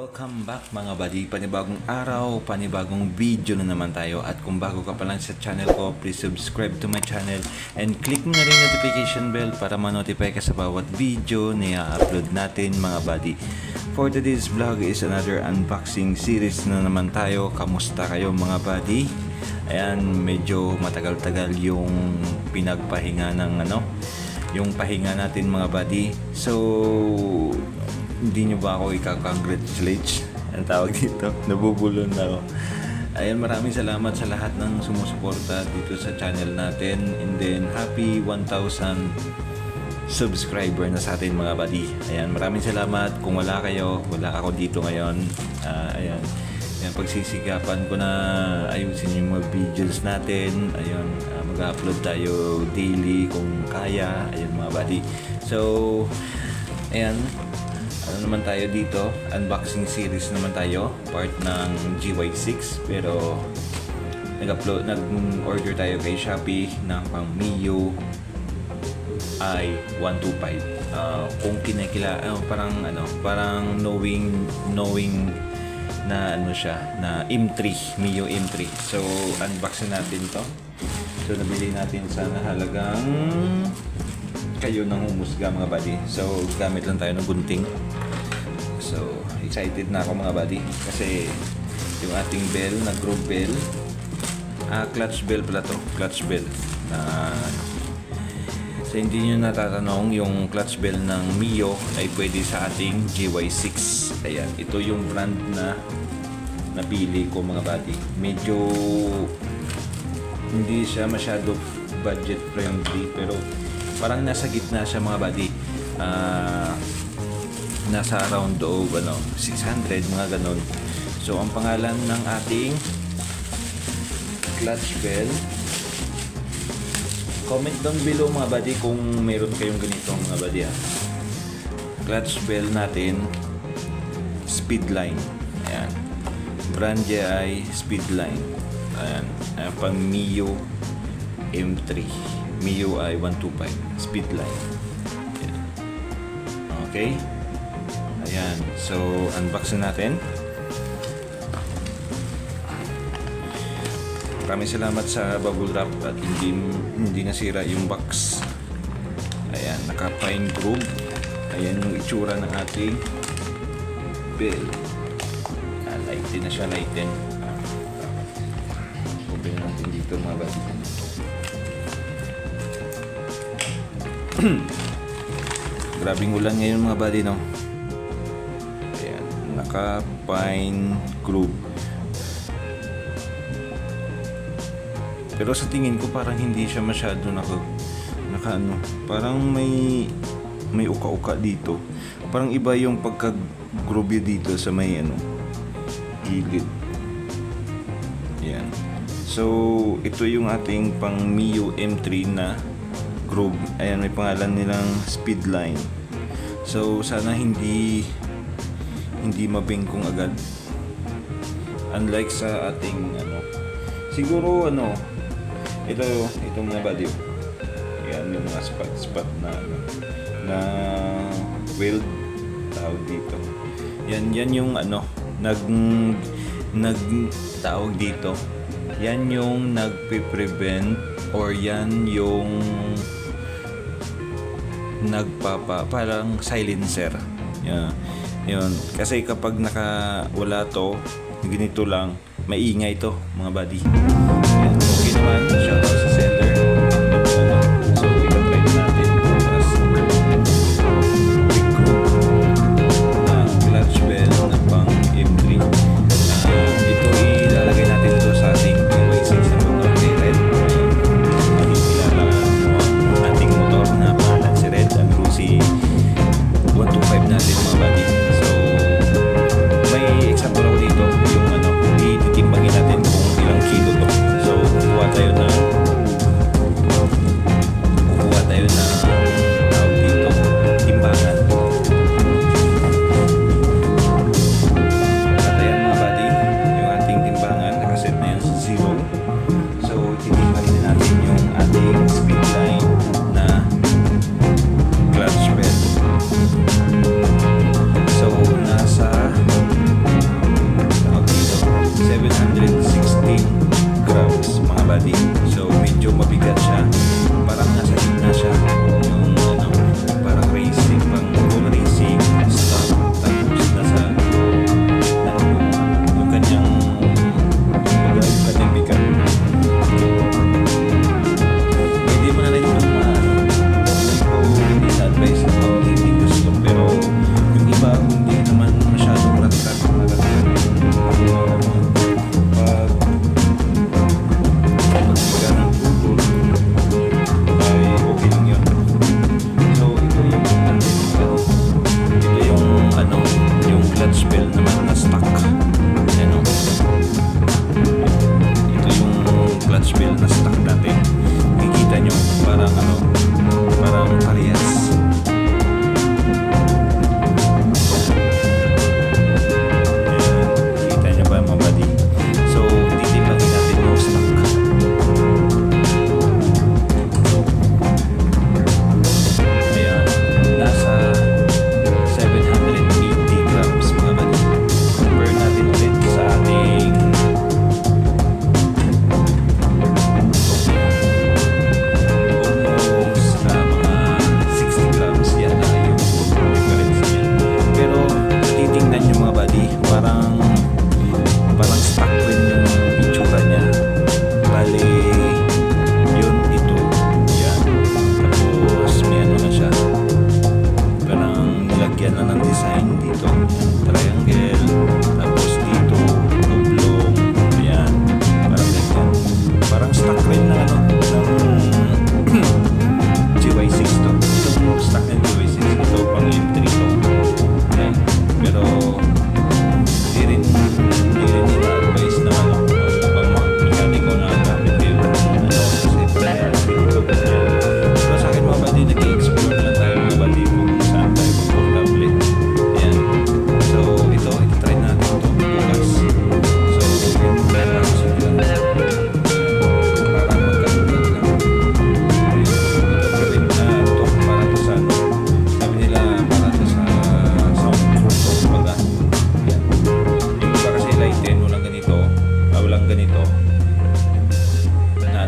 Welcome back mga buddy, panibagong araw, panibagong video na naman tayo at kung bago ka pa lang sa channel ko, please subscribe to my channel and click mo na rin notification bell para ma-notify ka sa bawat video na i-upload natin mga buddy. For today's vlog is another unboxing series na naman tayo. Kamusta kayo mga buddy? Ayan, medyo matagal-tagal yung pinagpahinga ng ano, yung pahinga natin mga buddy. So, hindi nyo ba ako ika-congratulate? Ang tawag dito, nabubulon na ako. Ayan, maraming salamat sa lahat ng sumusuporta dito sa channel natin. And then, happy 1,000 subscriber na sa atin mga buddy. Ayan, maraming salamat. Kung wala kayo, wala ako dito ngayon. Ah, ayan. Ayan, pagsisikapan ko na ayusin yung mga videos natin. Ayun, ah, mag-upload tayo daily kung kaya. Ayun mga buddy. So, ayan. Ano naman tayo dito? Unboxing series naman tayo. Part ng GY6. Pero, nag-upload, nag-order tayo kay Shopee ng pang Mio i 125 Ah, kung kinikila ah, parang ano parang knowing knowing na ano siya na M3 Mio M3 so unboxing natin to so nabili natin sa halagang kayo nang humusga mga buddy so gamit lang tayo ng gunting so excited na ako mga buddy kasi yung ating bell na groove bell ah clutch bell pala to clutch bell na So hindi nyo natatanong, yung clutch bell ng Mio ay pwede sa ating GY6. Ayan, ito yung brand na napili ko mga buddy. Medyo hindi siya masyado budget friendly pero parang nasa gitna siya mga buddy. Ah, nasa around o ano, 600 mga ganon. So ang pangalan ng ating clutch bell Comment down below mga buddy kung meron kayong ganitong mga buddy ha. Clutch bell natin, Speedline. Ayan. Brand ay Speedline. Ayan. Ayan. Pang Mio M3. Mio i 125. Speedline. Ayan. Okay. Ayan. So, unboxing natin. Maraming salamat sa bubble wrap at hindi hindi nasira yung box. Ayan, naka pine groove. Ayan yung itsura ng ating bell. Ah, lighten na siya, lighten. Open natin dito mga buddy. Grabing ulan ngayon mga buddy, no? Naka pine groove. Pero sa tingin ko parang hindi siya masyado naka, naka ano, parang may may uka-uka dito. Parang iba yung pagka-groove dito sa may ano, gilid. Yan. So, ito yung ating pang Mio M3 na groove. Ayan, may pangalan nilang Speedline. So, sana hindi hindi mabingkong agad. Unlike sa ating ano, siguro ano, ito, itong mga baliw. Yan yung mga spot-spot na ano, na weld tawag dito. Yan yan yung ano, nag nag tawag dito. Yan yung nagpe-prevent or yan yung nagpapa parang silencer. Yan. Yun. Kasi kapag naka wala to, ganito lang, maingay to mga buddy. Yan. Okay naman,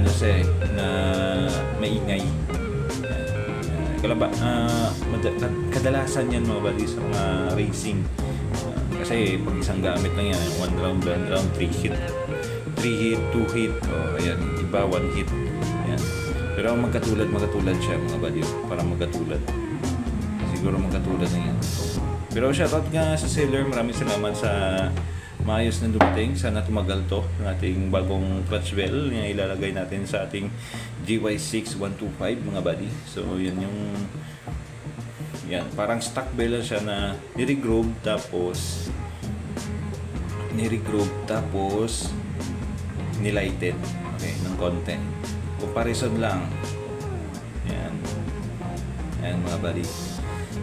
ano siya eh, na maingay. Uh, kalaba, uh, kadalasan yan mga buddy sa mga racing. Uh, kasi pag isang gamit lang yan, one round, one round, three hit. Three hit, two hit, o oh, ayan, iba one hit. Ayan. Pero magkatulad, magkatulad siya mga buddy. Parang magkatulad. Siguro magkatulad na yan. Pero shoutout nga sa seller, maraming salamat sa maayos na dumating. Sana tumagal to, ng ating bagong clutch bell na ilalagay natin sa ating GY6125 mga buddy. So yan yung yan, parang stock bell siya na niregroove tapos niregroove tapos nilighted okay, ng konti. Comparison lang. Yan. Yan mga buddy.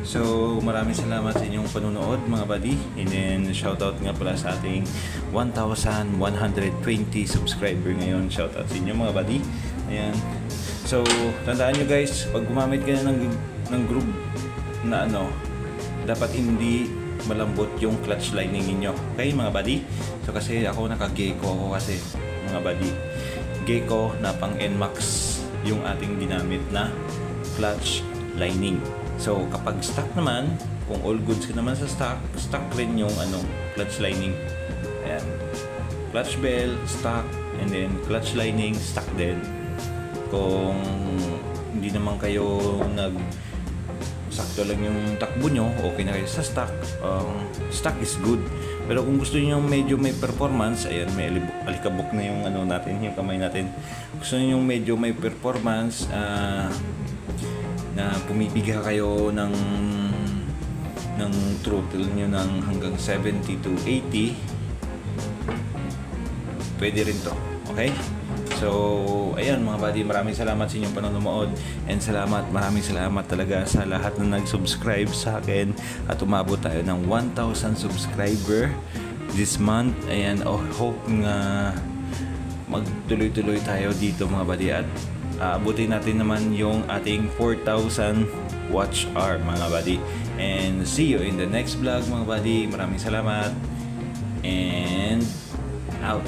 So, maraming salamat sa inyong panunood mga buddy. And then, shoutout nga pala sa ating 1,120 subscriber ngayon. Shoutout sa inyo mga buddy. Ayan. So, tandaan nyo guys, pag gumamit kayo ng, ng group na ano, dapat hindi malambot yung clutch lining ninyo. Okay mga buddy? So, kasi ako naka-gecko ako kasi mga buddy. Gecko na pang NMAX yung ating ginamit na clutch lining. So, kapag stock naman, kung all goods ka naman sa stock, stock rin yung ano, clutch lining. Ayan. Clutch bell, stock, and then clutch lining, stock din. Kung hindi naman kayo nag sakto lang yung takbo nyo, okay na kayo sa stock. Um, stock is good. Pero kung gusto niyo medyo may performance, ayan, may alikabok na yung ano natin, yung kamay natin. Gusto niyo medyo may performance, ah, na pumipiga kayo ng ng throttle nyo ng hanggang 70 to 80 pwede rin to okay? So ayan mga buddy maraming salamat sa inyong panonood and salamat maraming salamat talaga sa lahat na nag-subscribe sa akin at umabot tayo ng 1,000 subscriber this month. Ayan oh, hope nga magtuloy-tuloy tayo dito mga buddy at aabutin natin naman yung ating 4,000 watch hour mga buddy. And see you in the next vlog mga buddy. Maraming salamat. And out